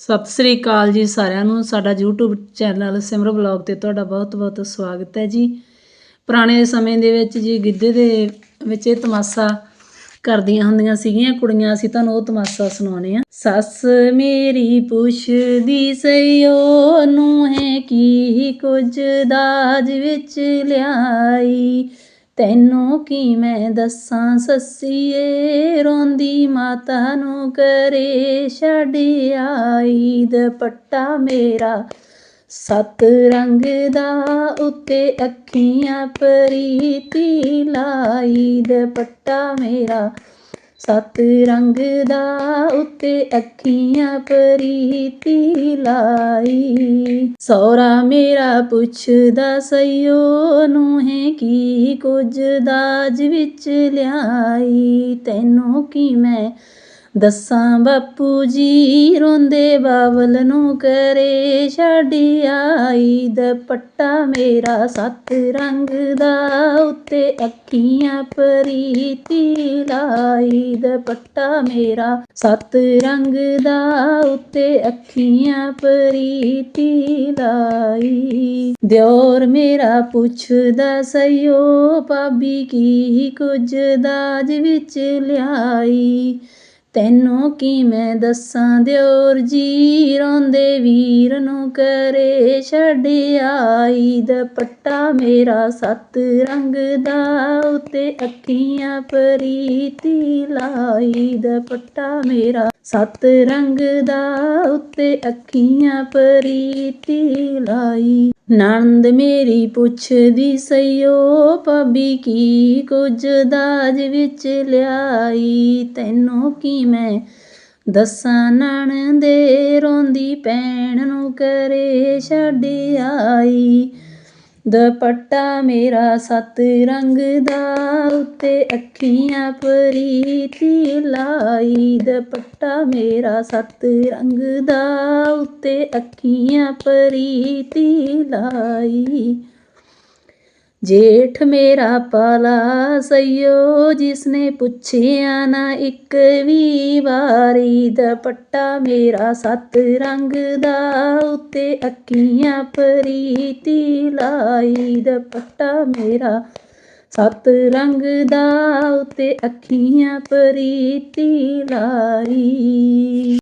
ਸਤਿ ਸ੍ਰੀ ਅਕਾਲ ਜੀ ਸਾਰਿਆਂ ਨੂੰ। ਸਾਡਾ YouTube ਚੈਨਲ ਸਿਮਰ ਬਲੌਗ ਤੇ ਤੁਹਾਡਾ ਬਹੁਤ-ਬਹੁਤ ਸਵਾਗਤ ਹੈ ਜੀ। ਪੁਰਾਣੇ ਸਮੇਂ ਦੇ ਵਿੱਚ ਜੀ ਗਿੱਧੇ ਦੇ ਵਿੱਚ ਇਹ ਤਮਾਸ਼ਾ ਕਰਦੀਆਂ ਹੁੰਦੀਆਂ ਸੀਗੀਆਂ, ਕੁੜੀਆਂ ਅਸੀਂ ਤੁਹਾਨੂੰ ਉਹ ਤਮਾਸ਼ਾ ਸੁਣਾਉਣੇ ਆ ਸੱਸ ਮੇਰੀ ਪੁੱਛਦੀ ਸਈਓ ਨੂੰ ਹੈ ਕੀ ਕੁਝ ਦਾਜ ਵਿੱਚ ਲਿਆਈ? ਤੈਨੂੰ ਕੀ ਮੈਂ ਦੱਸਾਂ? ਸੱਸੀਏ, ਰੋਂਦੀ ਮਾਤਾ ਨੂੰ ਕਰੇ ਛੱਡ ਆਈ। ਦੁਪੱਟਾ ਮੇਰਾ ਸੱਤ ਰੰਗ ਦਾ, ਉੱਤੇ ਅੱਖੀਆਂ ਪ੍ਰੀਤੀ ਲਾਈ। ਦੁਪੱਟਾ ਮੇਰਾ ਸੱਤ ਰੰਗ ਦਾ, ਉੱਤੇ ਅੱਖੀਆਂ ਪ੍ਰੀਤੀ ਲਾਈ। ਸੌਰਾ ਮੇਰਾ ਪੁੱਛਦਾ, ਸਈਓ ਨੂੰ ਕੁਝ ਦਾਜ ਵਿੱਚ ਲਿਆਈ ਤੈਨੂੰ ਕੀ ਮੈਂ ਦੱਸਾਂ ਬਾਪੂ ਜੀ, ਰੋਂਦੇ ਬਾਵਲ ਨੂੰ ਕਰੇ ਛੱਡ ਆਈ ਦੁਪੱਟਾ ਮੇਰਾ ਸੱਤ ਰੰਗ ਦਾ, ਉੱਤੇ ਅੱਖੀਆਂ ਪ੍ਰੀਤੀ ਲਾਈ ਦੁਪੱਟਾ ਮੇਰਾ ਸੱਤ ਰੰਗ ਦਾ, ਉੱਤੇ ਅੱਖੀਆਂ ਪ੍ਰੀਤੀ ਲਾਈ। ਦਿਓਰ ਮੇਰਾ ਪੁੱਛਦਾ, ਸਈਓ ਭਾਬੀ ਕੀ ਕੁਝ ਦਾਜ ਵਿੱਚ ਲਿਆਈ? ਤੈਨੂੰ ਕੀ ਮੈਂ ਦੱਸਾਂ ਦਿਓਰ ਜੀ, ਰੋਂਦੇ ਵੀਰ ਨੂੰ ਕਰੇ ਛੱਡ ਆਈ, ਦੁਪੱਟਾ ਮੇਰਾ ਸੱਤ ਰੰਗ ਦਾ, ਉੱਤੇ ਅੱਖੀਆਂ ਪ੍ਰੀਤੀ ਲਾਈ, ਦੁਪੱਟਾ ਮੇਰਾ ਸੱਤ ਰੰਗ ਦਾ, ਉੱਤੇ ਅੱਖੀਆਂ ਪ੍ਰੀਤੀ ਲਾਈ। ਨੰਦ ਮੇਰੀ ਪੁੱਛਦੀ, ਸਈਓ ਭਾਬੀ ਕੀ ਕੁਝ ਦਾਜ ਵਿੱਚ ਲਿਆਈ? ਤੈਨੂੰ ਕੀ ਮੈਂ ਦੱਸਾਂ? ਨਣਦੇ ਰੋਂਦੀ, ਭੈਣ ਨੂੰ ਕਰੇ ਛੱਡ ਆਈ। ਦੁਪੱਟਾ ਮੇਰਾ ਸੱਤ ਰੰਗ ਦਾ, ਉੱਤੇ ਅੱਖੀਆਂ ਪ੍ਰੀਤੀ ਲਾਈ। ਦੁਪੱਟਾ ਮੇਰਾ ਸੱਤ ਰੰਗ ਦਾ, ਉੱਤੇ ਅੱਖੀਆਂ ਪ੍ਰੀਤੀ ਲਾਈ। ਜੇਠ ਮੇਰਾ ਪਾਲਾ ਸਈਓ, ਜਿਸਨੇ ਪੁੱਛਿਆ ਨਾ ਇੱਕ ਵੀ ਵਾਰੀ। ਦੁਪੱਟਾ ਮੇਰਾ ਸੱਤ ਰੰਗ ਦਾ, ਉੱਤੇ ਅੱਖੀਆਂ ਪ੍ਰੀਤੀ ਲਾਈ। ਦੁਪੱਟਾ ਮੇਰਾ ਸੱਤ ਰੰਗ ਦਾ, ਉੱਤੇ ਅੱਖੀਆਂ ਪ੍ਰੀਤੀ ਲਾਈ।